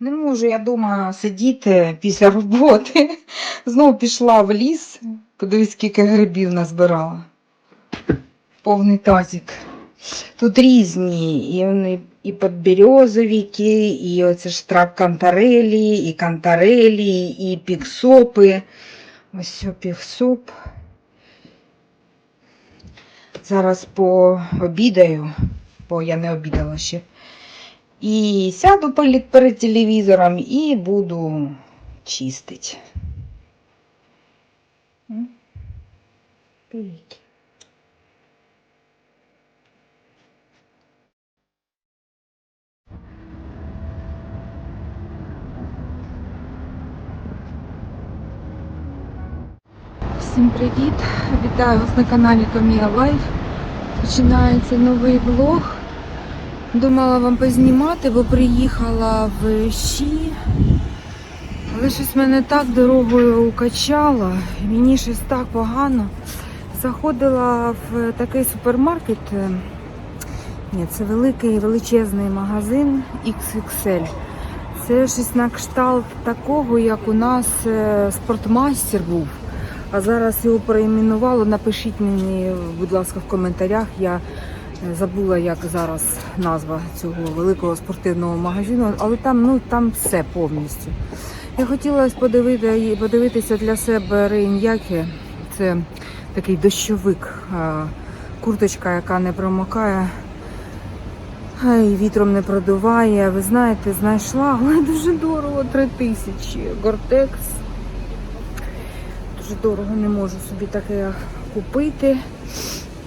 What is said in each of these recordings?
Не можу я вдома сидіти після роботи. Знову пішла в ліс. Подивись, скільки грибів назбирала. Повний тазик. Тут різні, і вони і подберезовики, і оце ж трак кантарелі, і кантарелі, і піксопи. Ось все піксоп. Зараз пообідаю, бо я не обідала ще. І сяду перед, телевізором і буду чистити. Всім привіт! Вітаю вас на каналі Камія Лайф. Починається новий влог. Думала вам познімати, бо приїхала в Щі. Але щось мене так дорогою укачало, мені щось так погано. Заходила в такий супермаркет. Ні, це великий величезний магазин XXL. Це щось на кшталт такого, як у нас е, спортмастер був. А зараз його перейменувало. Напишіть мені, будь ласка, в коментарях. Я забула, як зараз назва цього великого спортивного магазину, але там, ну, там все повністю. Я хотіла подивити, подивитися для себе рейн'яки. Це такий дощовик, курточка, яка не промокає. І вітром не продуває. Ви знаєте, знайшла, але дуже дорого, 3 тисячі. Гортекс. Дуже дорого не можу собі таке купити,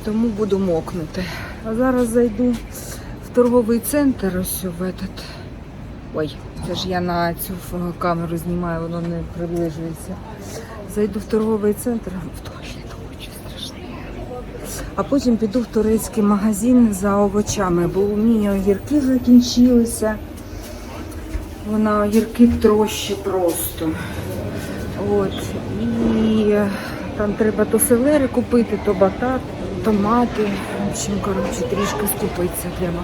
тому буду мокнути. А зараз зайду в торговий центр ось в этот. Ой, це ж я на цю камеру знімаю, воно не приближується. Зайду в торговий центр, в туалет хочу страшно. А потім піду в турецький магазин за овочами, бо у мене огірки закінчилися. Вона огірки трощі просто. От. І там треба то селери купити, то батат, томати. Общем, коротше, трішки скупитися треба.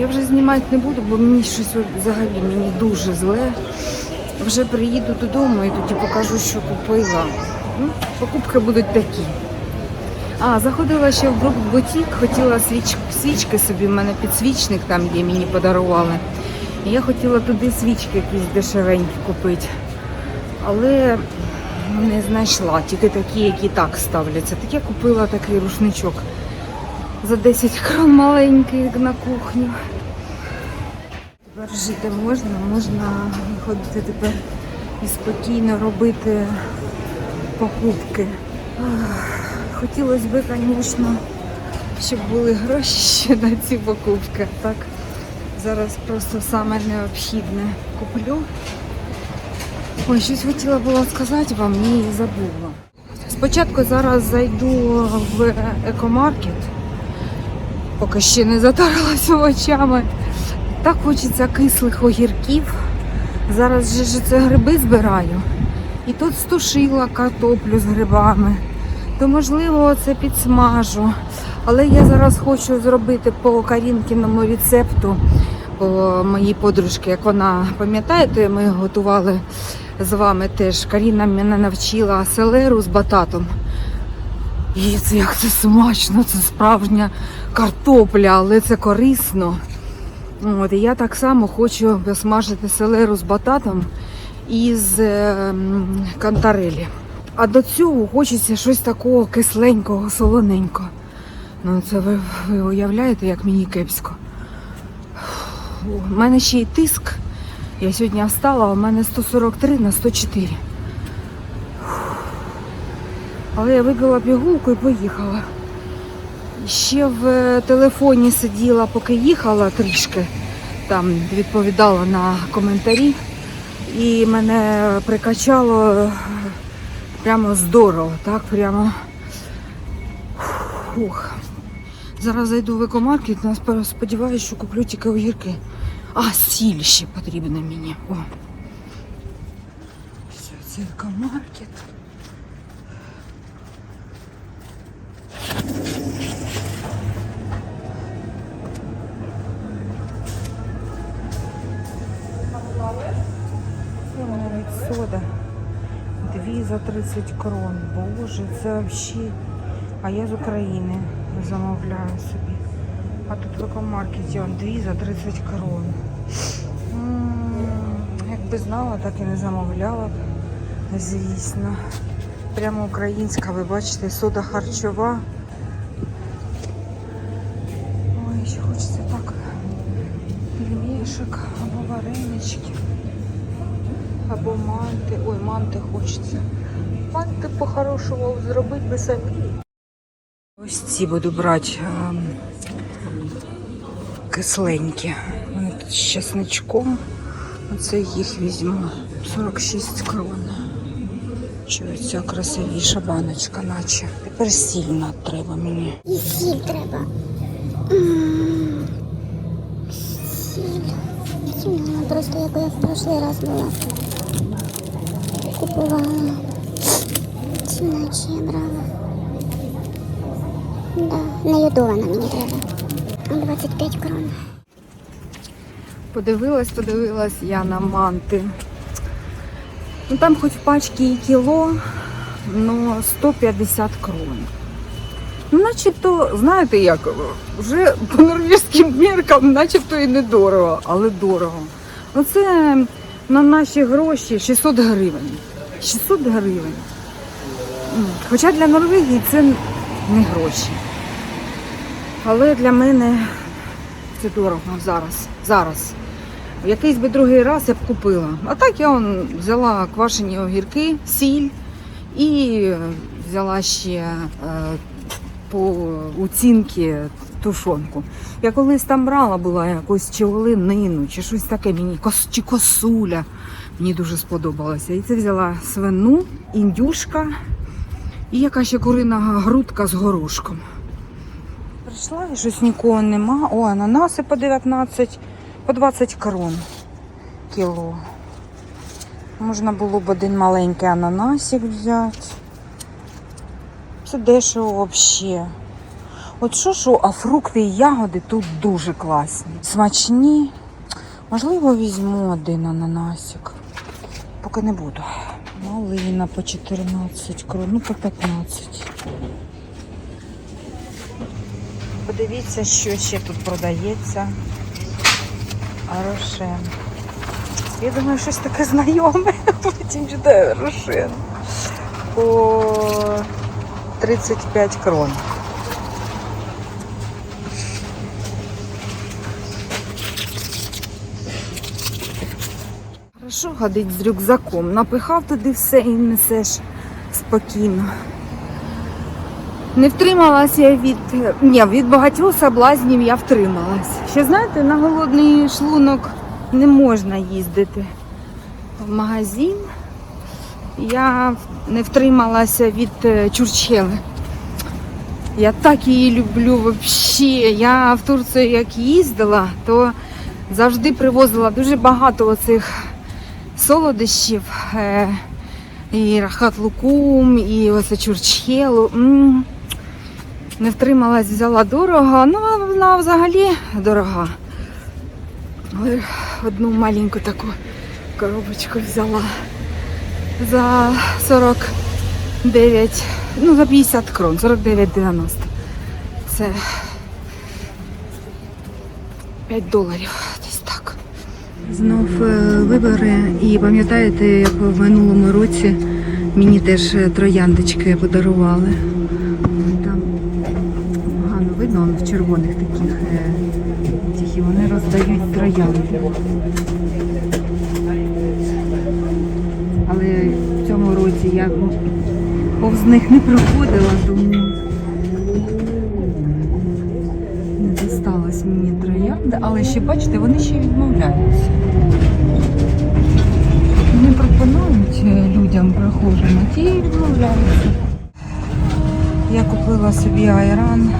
Я вже знімати не буду, бо мені щось взагалі мені дуже зле. Вже приїду додому і тоді покажу, що купила. Ну, покупки будуть такі. А, заходила ще в Брук Бутік, хотіла свіч... свічки собі, в мене підсвічник там є, мені подарували. І я хотіла туди свічки якісь дешевенькі купити. Але не знайшла, тільки такі, які так ставляться. Так я купила такий рушничок за 10 крон маленький на кухню. Тепер жити можна, можна ходити тепер і спокійно робити покупки. Хотілося б, звісно, щоб були гроші ще на ці покупки. Так, зараз просто саме необхідне куплю. Ой, щось хотіла було сказати вам і забула. Спочатку зараз зайду в екомаркет, поки ще не затарилася очами. Так хочеться кислих огірків. Зараз же це гриби збираю. І тут стушила картоплю з грибами. То можливо це підсмажу. Але я зараз хочу зробити по Карінкіному рецепту по моїй подружки, як вона пам'ятаєте, ми готували з вами теж. Каріна мене навчила селеру з бататом. І це як це смачно, це справжня картопля, але це корисно. От, і я так само хочу посмажити селеру з бататом і з ем, кантарелі. А до цього хочеться щось такого кисленького, солоненького. Ну, це ви, ви уявляєте, як мені кепсько. У мене ще й тиск. Я сьогодні встала, а у мене 143 на 104. Але я випила пігулку і поїхала. Ще в е, телефоні сиділа, поки їхала трішки, там відповідала на коментарі. І мене прикачало е, прямо здорово, так, прямо. Фух. Зараз зайду в екомаркет, сподіваюся, що куплю тільки огірки. А, сіль ще потрібна мені. О. Все, це екомаркет. Сода. Дві за 30 крон. Боже, це взагалі. А я з України замовляю собі. А тут в екомаркеті он дві за 30 крон. Якби знала, так і не замовляла б. Звісно. Прямо українська, ви бачите, сода харчова. Ой, ще хочеться так. Пельмешок або варенички. Або манти. Ой, манти хочеться. Манти по-хорошому зробити би самі. Ось ці буду брати ем, кисленькі. Вони тут з чесничком. Оце їх візьму. 46 крон. Що ця красивіша баночка, наче. Тепер сильно треба мені. І сіль треба. Сіль. Сіль вона просто як я в прошлий раз була. Купувала. Чи наче я брала. Да, не йодована мені треба. 25 крон. Подивилась, подивилась я на манти. Ну там хоч в пачці і кіло, но 150 крон. Ну, начебто, знаєте як, вже по норвезьким міркам, начебто і недорого, але дорого. Оце на наші гроші 600 гривень. 600 гривень. Хоча для Норвегії це не гроші. Але для мене це дорого зараз. Зараз. Якийсь би другий раз я б купила. А так я он взяла квашені огірки, сіль і взяла ще е, по оцінки тушонку. Я колись там брала була якусь чи оленину, чи щось таке мені, чи косуля. Мені дуже сподобалося. І це взяла свину, індюшка і яка ще курина грудка з горошком. Прийшла і щось нікого нема. О, ананаси по 19, по 20 крон кіло. Можна було б один маленький ананасик взяти. Це дешево взагалі. От що що, а фрукти і ягоди тут дуже класні. Смачні. Можливо, візьму один ананасик. Поки не буду. Малина по 14 крон, ну по 15. Подивіться, що ще тут продається. Арошен. Я думаю, щось таке знайоме. Потім читаю Арошен. По 35 крон. Хорошо ходить з рюкзаком. Напихав туди все і несеш спокійно. Не втрималась я від. Ні, від багатьох соблазнів я втрималась. Ще знаєте, на голодний шлунок не можна їздити в магазин. Я не втрималася від е, чурчели. Я так її люблю взагалі. Я в Турцію як їздила, то завжди привозила дуже багато оцих солодощів. Е, і рахат лукум, і оце чурчхелу. Не втрималась, взяла дорого. Ну, вона взагалі дорога. Ой, Одну маленьку таку коробочку взяла за 49, ну за 50 крон, 49,90. Це 5 доларів. Знов е, вибори, і пам'ятаєте, як в минулому році мені теж е, трояндочки подарували. Там погано видно, в червоних таких е, тих, і вони роздають троянди. Але в цьому році я повз них не проходила, тому не досталась мені троянда, але ще бачите, вони ще відмовляються. Не пропонують е, людям прохожим, а ті відмовляються. Я купила собі айран.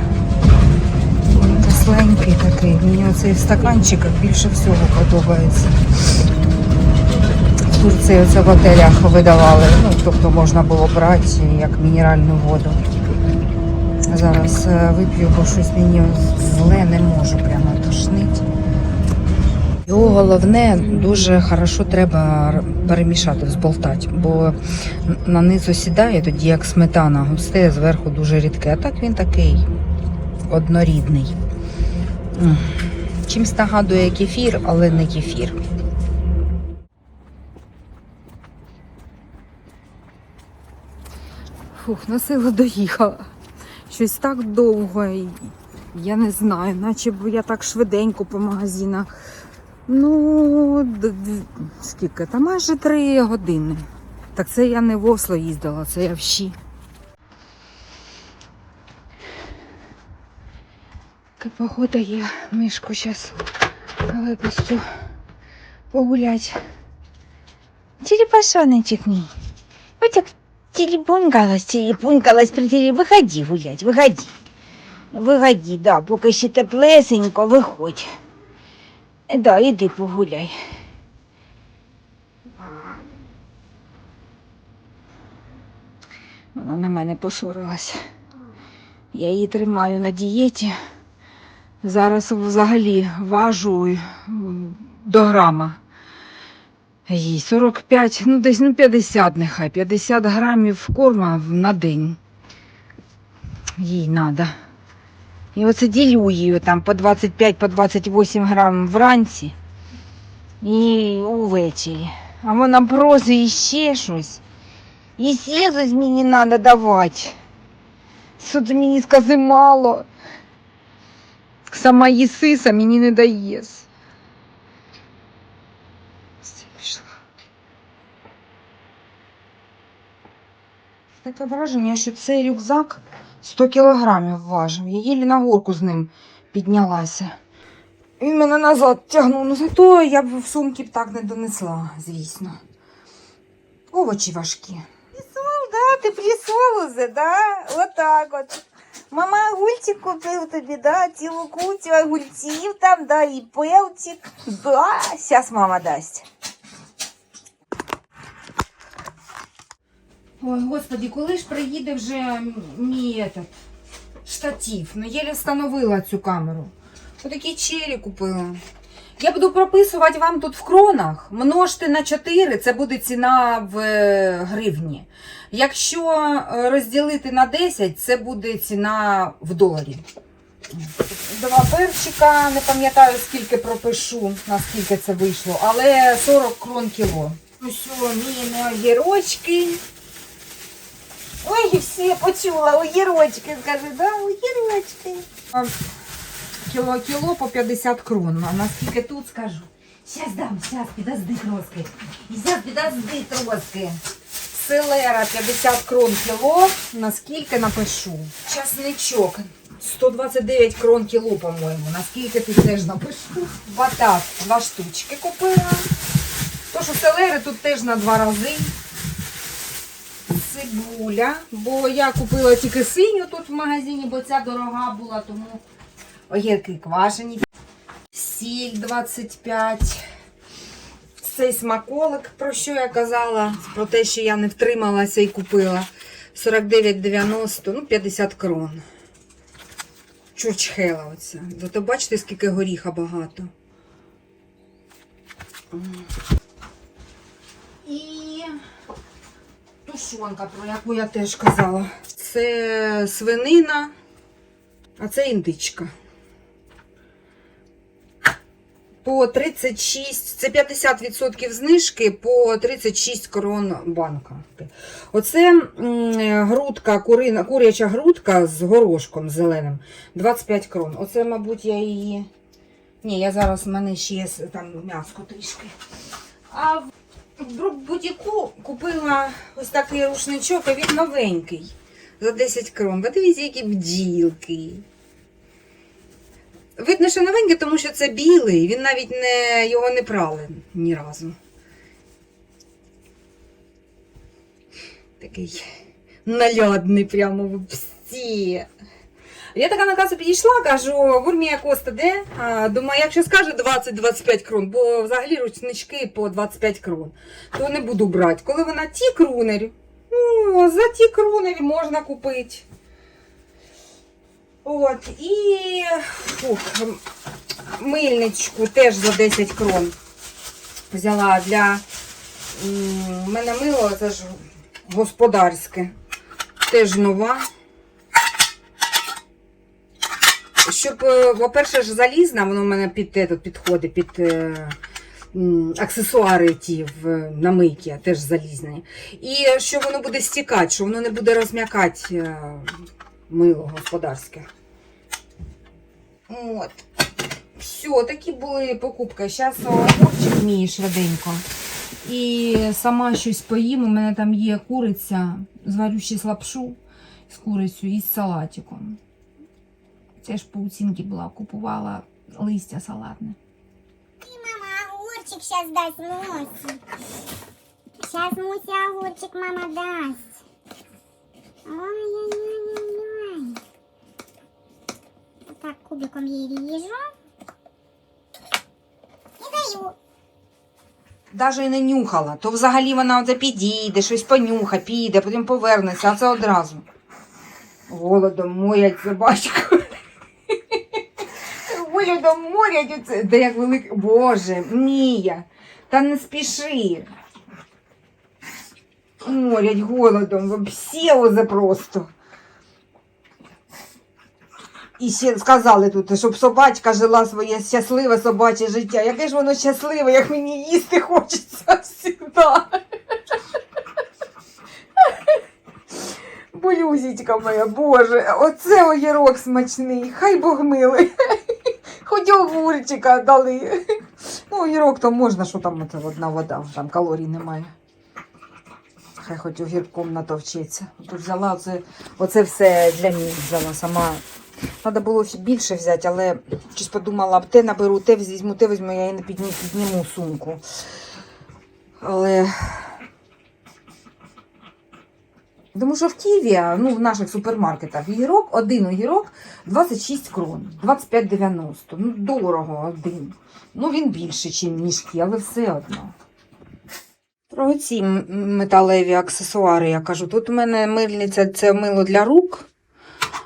Він кисленький такий. Мені оцей в стаканчиках більше всього подобається. В Турції в готелях видавали. Ну, тобто можна було брати як мінеральну воду. Зараз е, вип'ю, бо щось мені зле не можу, прямо тошнить. Його головне дуже хорошо треба перемішати, взболтати, бо на низ осідає тоді як сметана, густе, зверху дуже рідке. А так він такий однорідний. Чимсь нагадує кефір, але не кефір. Фух, на силу доїхала. Щось так довго. Я не знаю, наче б я так швиденько по магазинах. Ну, скільки? Та майже три години. Так це я не в Осло їздила, це я в Щі. Яка погода є, мишку зараз випустю погулять. Черепашоночек мій. Ось так телепунькалась, телепунькалась, притері. Виходи гулять, виходи. Виходи, да, поки ще теплесенько, виходь. Да, іди погуляй. Вона на мене посорилась. Я її тримаю на дієті. Зараз взагалі важу до грама. Їй 45, ну десь ну 50 нехай, 50 грамів корма на день. Їй треба. І оце ділю її там по 25, по 28 грам вранці і увечері. А вона просить іще щось. І ще щось мені треба давати. Ти мені скази мало. Сама їсиса мені не дає. Все, пішла. Таке враження, що цей рюкзак 100 кілограмів важив. Я їлі на горку з ним піднялася. Він мене назад тягнув, ну зато я б в сумки б так не донесла, звісно. Овочі важкі. Присол, да? Ти присол уже, да? Отак от. Мама огурчик купив тобі, да? Цілу кучу огурців там, да, і певчик. Да, зараз мама дасть. Ой, господи, коли ж приїде вже мій этот, штатив? Ну, єлі встановила цю камеру. Отакі чері купила. Я буду прописувати вам тут в кронах. Множте на 4, це буде ціна в е, гривні. Якщо е, розділити на 10, це буде ціна в доларі. Два перчика, не пам'ятаю скільки пропишу, наскільки це вийшло, але 40 крон кіло. Ось о, міни Ой, всі почула, огірочки, скажи, да, огірочки. А, Кіло кіло по 50 крон. А наскільки тут скажу? Щас дам, щас, підожди трошки. Щас підожди трошки. Селера 50 крон кіло. Наскільки напишу? Часничок 129 крон кіло, по-моєму. Наскільки тут теж напишу. Батат два штучки купила. То, що селери тут теж на два рази. Цибуля, бо я купила тільки синю тут в магазині, бо ця дорога була, тому огірки квашені. Сіль 25. Цей смаколик, про що я казала, про те, що я не втрималася і купила. 49,90, ну 50 крон. Чурчхела оця. Зато бачите, скільки горіха багато. І тушонка, про яку я теж казала. Це свинина, а це індичка. По 36, це 50% знижки по 36 крон банка. Оце грудка, курина, куряча грудка з горошком зеленим. 25 крон. Оце, мабуть, я її. Ні, я зараз в мене ще є там м'яско трішки. А в бутіку купила ось такий рушничок, а він новенький. За 10 крон. Подивіться, які бджілки. Видно, що новенький, тому що це білий, він навіть не, його не прали ні разу. Такий налядний прямо в псі. Я така на касу підійшла, кажу, гурмія коста де? А, думаю, якщо скаже 20-25 крон, бо взагалі ручнички по 25 крон, то не буду брати. Коли вона ті крунері, о, за ті крунері можна купити. От, і фух, мильничку теж за 10 крон. Взяла для мене мило, це ж господарське. Теж нова. Щоб, е, по-перше, ж залізна, воно в мене під тут підходить, під е, аксесуари ті в, на мийки, теж залізні. І що воно буде стікати, що воно не буде розм'якати е, мило господарське. От. Все, такі були покупки. Зараз огурчик мій швиденько. І сама щось поїм. У мене там є куриця, зварю ще лапшу з курицею і з салатиком. Теж паутинки була, купувала листя салатне. Мама огурчик сейчас даст Мусе. Сейчас Муся огурчик мама даст. Ой-ой-ой-ой. Вот так кубиком ей режу. И даю. Навіть і не нюхала, то взагалі вона оце підійде, щось понюха, піде, потім повернеться, а це одразу. Голодом морять собачку. Голодом морять оце. Де як великий. Боже, Мія, та не спіши. Морять голодом, оце просто. І ще сказали тут, щоб собачка жила своє щасливе собаче життя. Яке ж воно щасливе, як мені їсти хочеться завжди. Болюзічка моя, боже, оце огірок смачний, хай Бог милий. Хоч дали. Ну, огірок то можна, що там це одна вода, там калорій немає. Хай хоч огірком натовчеться. Тут взяла оце, оце все для них взяла сама. Треба було більше взяти, але щось подумала, те наберу, те візьму, те візьму, я її не підніму сумку. Але. Тому що в Києві, ну, в наших супермаркетах, огірок, один огірок 26 крон, 25,90. Ну, дорого один. Ну, він більше, ніж мішки, але все одно. Про ці металеві аксесуари я кажу. Тут у мене мильниця це мило для рук,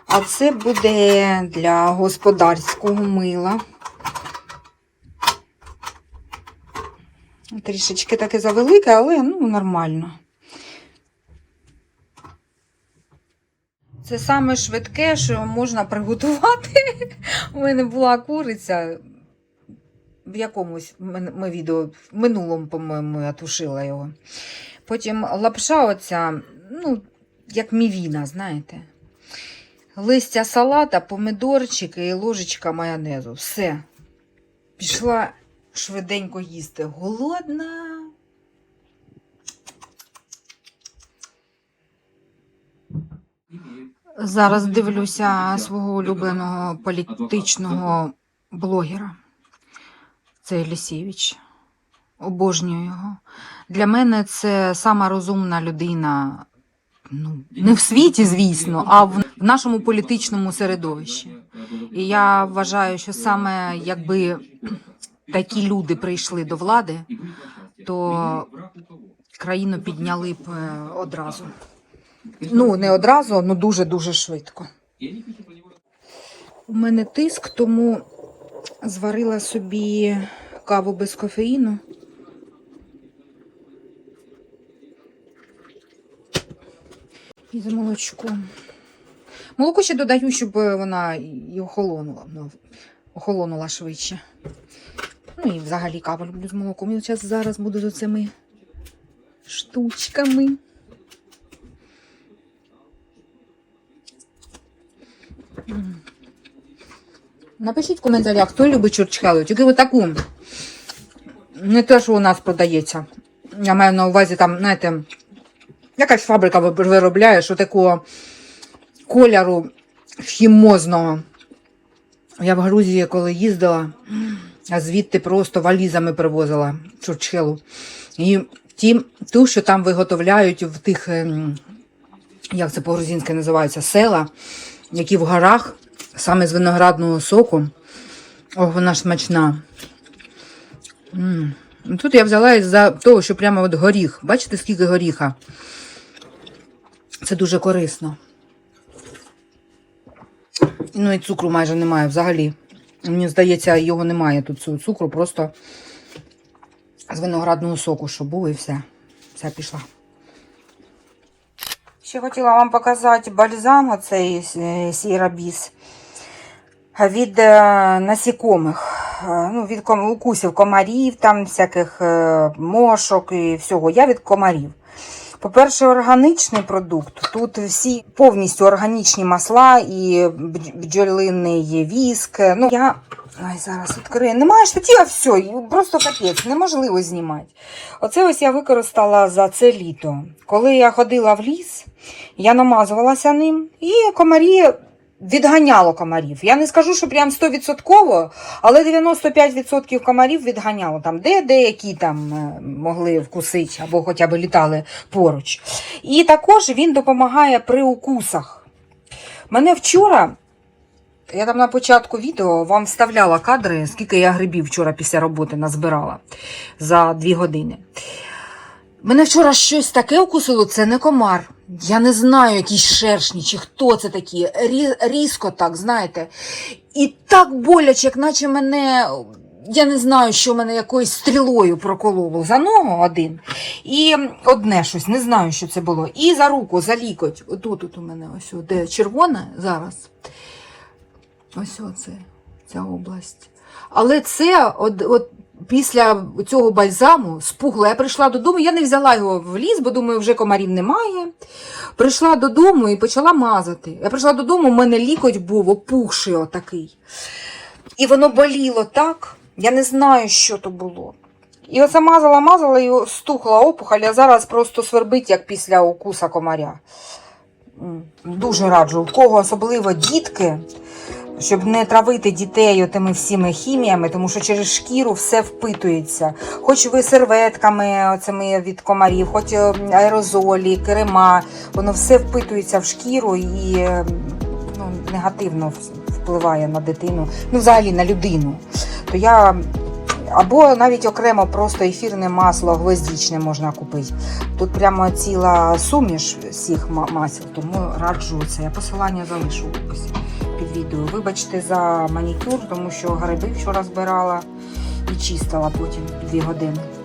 а це буде для господарського мила. Трішечки таке завелике, але ну, нормально. Це саме швидке, що можна приготувати. У мене була куриця. В якомусь ми відео в минулому, по-моєму, я тушила його. Потім лапша оця, ну, як мівіна, знаєте. Листя салата, помидорчики і ложечка майонезу. Все. Пішла швиденько їсти. Голодна. Зараз дивлюся свого улюбленого політичного блогера. Це Елісєвич. Обожнюю його. Для мене це сама розумна людина. Ну, не в світі, звісно, а в, в нашому політичному середовищі. І я вважаю, що саме якби такі люди прийшли до влади, то країну підняли б е, одразу. Ну, не одразу, але дуже-дуже швидко. У мене тиск, тому зварила собі каву без кофеїну. І з молочком. Молоко ще додаю, щоб вона і охолонула, ну, охолонула швидше. Ну і взагалі каву люблю з молоком. Я зараз, зараз буду з оцими штучками. Напишіть в коментарях, хто любить чурчхелу. Тільки отаку. Не те, що у нас продається. Я маю на увазі там, знаєте, якась фабрика ви- виробляє, що такого кольору хімозного. Я в Грузії, коли їздила, а звідти просто валізами привозила чурчхелу. І ті, ту, що там виготовляють в тих, ем, як це по-грузинськи називається, села, які в горах, саме з виноградного соку. Ох, вона смачна. М. Ну, Тут я взяла із-за того, що прямо от горіх. Бачите, скільки горіха? Це дуже корисно. Ну і цукру майже немає взагалі. Мені здається, його немає тут цукру, просто з виноградного соку, що був, і все. Все пішла. Ще хотіла вам показати бальзам, оцей е, сірабіс від е, насікомих, е, ну, від укусів комарів, там всяких е, мошок і всього. Я від комарів. По-перше, органічний продукт. Тут всі повністю органічні масла і бдж- бджолиний віск. Ну, я Ай, зараз відкрию. Немає штатів, а все, просто капець, неможливо знімати. Оце ось я використала за це літо. Коли я ходила в ліс, я намазувалася ним, і комарі відганяло комарів. Я не скажу, що прям 100%, але 95% комарів відганяло. Там де деякі там е, могли вкусити або хоча б літали поруч. І також він допомагає при укусах. Мене вчора. Я там на початку відео вам вставляла кадри, скільки я грибів вчора після роботи назбирала за дві години. Мене вчора щось таке укусило, це не комар. Я не знаю, якісь шершні чи хто це такі. Рі- різко так, знаєте. І так боляче, як наче мене. Я не знаю, що мене якоюсь стрілою прокололо за ногу один. І одне щось, не знаю, що це було. І за руку, за лікоть. Отут от у мене ось, де червоне зараз. Ось оце, ця область. Але це от, от після цього бальзаму спухла. Я прийшла додому, я не взяла його в ліс, бо думаю, вже комарів немає. Прийшла додому і почала мазати. Я прийшла додому, у мене лікоть був опухший отакий. І воно боліло так. Я не знаю, що то було. І оце мазала, мазала і стухла опухоль, а зараз просто свербить, як після укуса комаря. Дуже раджу. У кого особливо дітки, щоб не травити дітей тими всіми хіміями, тому що через шкіру все впитується. Хоч ви серветками оцими від комарів, хоч е, аерозолі, крема, воно все впитується в шкіру і е, ну, негативно впливає на дитину, ну взагалі на людину. То я або навіть окремо просто ефірне масло гвоздічне можна купити. Тут прямо ціла суміш всіх ма- масел, тому раджу це. Я посилання залишу в описі під відео. Вибачте за манікюр, тому що гриби вчора збирала і чистила потім дві години.